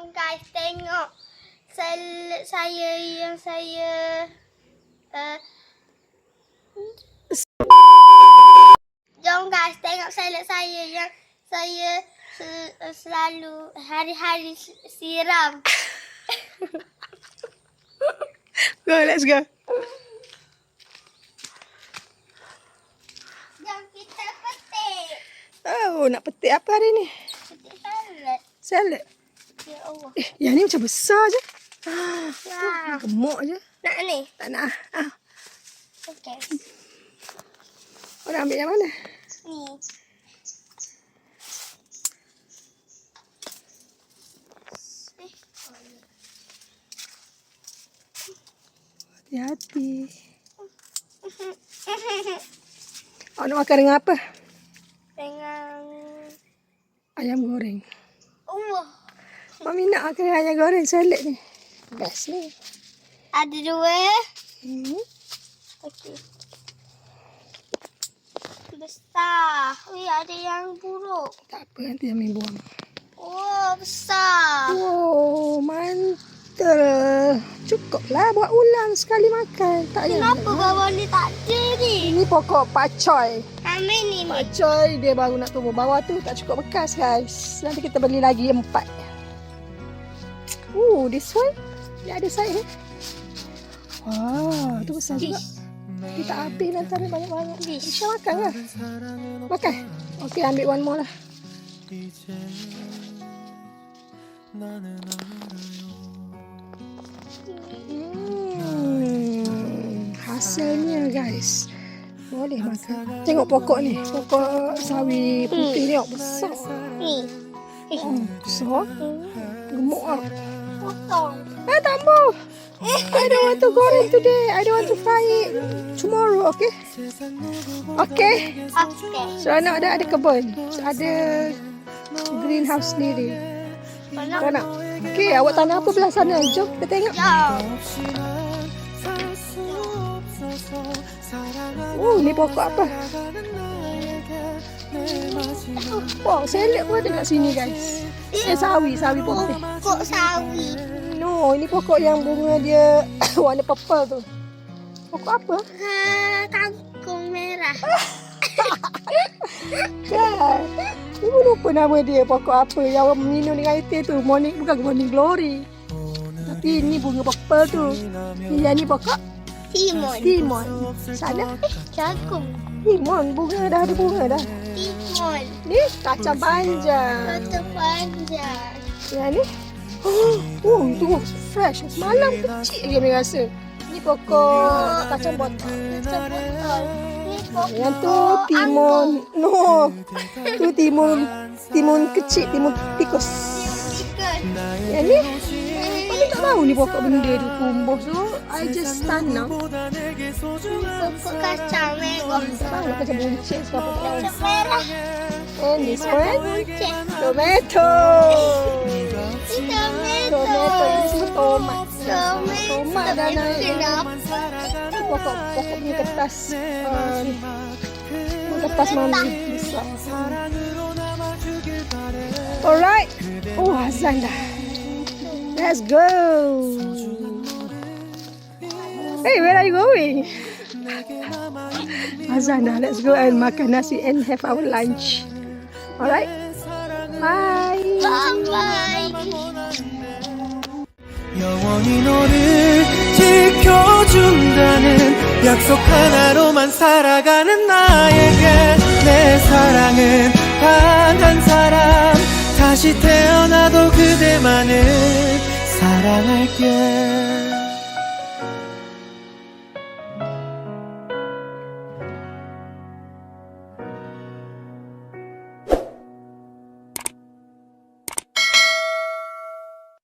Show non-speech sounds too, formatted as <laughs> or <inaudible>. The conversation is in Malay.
Jom guys tengok salad saya yang saya uh, Jom guys tengok salad saya yang saya se- selalu hari-hari si- siram. Go, let's go. Jom kita petik. Oh, nak petik apa hari ni? Petik salad. Salad. Ya Allah. Eh, yang ni macam besar je. Ah, Ya. gemuk je. Nak ni? Tak nak ah. ah. Okey. Orang ambil yang mana? Ni. Hati-hati. <laughs> Awak nak makan dengan apa? Dengan Ayam goreng. Allah. Mami nak makan ayam goreng salad ni. Best ni. Ada dua. Hmm. Okey. Besar. Ui, ada yang buruk. Tak apa nanti Mami buang. Oh, besar. Oh, mantul. Cukup lah buat ulang sekali makan. Tak payah. Kenapa bawah ni tak ada ni? Ini pokok pacoy. Kami ni ni. Pacoy dia baru nak tumbuh. Bawah tu tak cukup bekas guys. Nanti kita beli lagi empat. Oh, this one. Dia ada side ni. Wah, tu besar juga. Kita habis antara banyak-banyak. Isha makan lah. Makan. Okey, ambil one more lah. Hmm, hasilnya guys. Boleh makan. Tengok pokok ni. Pokok sawi putih ni. oh, Besar. Ni. Besar. Gemuk ah. Potong. Eh, tambah. I don't want to goreng today. I don't want to fry it tomorrow, okay? Okay. Okey. So, anak ada ada kebun. So, ada greenhouse sendiri. Mana? Kau nak? Okay, awak tanam apa belah sana? Jom kita tengok. Jom. Oh, ni pokok apa? Oh, salad pun ada kat sini, guys. Eh, sawi, sawi putih. Pokok sawi. No, ini pokok yang bunga dia <coughs> warna purple tu. Pokok apa? Ha, kangkung merah. <laughs> Kan? Ibu lupa nama dia pokok apa yang orang minum dengan air tu. Morning bukan morning glory. Tapi ini bunga purple tu. Yang ni pokok Timun. timun. Sana Jagung. timun bunga dah ada bunga dah. Ni kacang panjang. Satu panjang. Yang ni Oh, tu fresh. Semalam kecil lagi kami rasa. Ni pokok kacang botol. Kacang Yang tu timun. No. Tu timun timun kecil, timun tikus. Chicken. Yang ni Mami tak tahu ni pokok benda tu tumbuh so I just tanam. Pokok kacang merah. Tak tahu lah macam buncit ke apa tahu. Kacang merah. And this one Buncit. tomato. Ini tomato. Tomato ini semua tomat. Tomato. Tomat dah naik. Kenapa? Ni pokok pokok punya kertas. Uh, ni kertas mami besar. Alright. Oh azan dah. Let's go. Hey, where are you going? Azan dah. Let's go and makan nasi and have our lunch. Alright. Bye. 영원히 너를 지켜준다는 약속 하나로만 살아가는 나에게 내 사랑은 단 한 사람 다시 태어나도 그대만을 사랑할게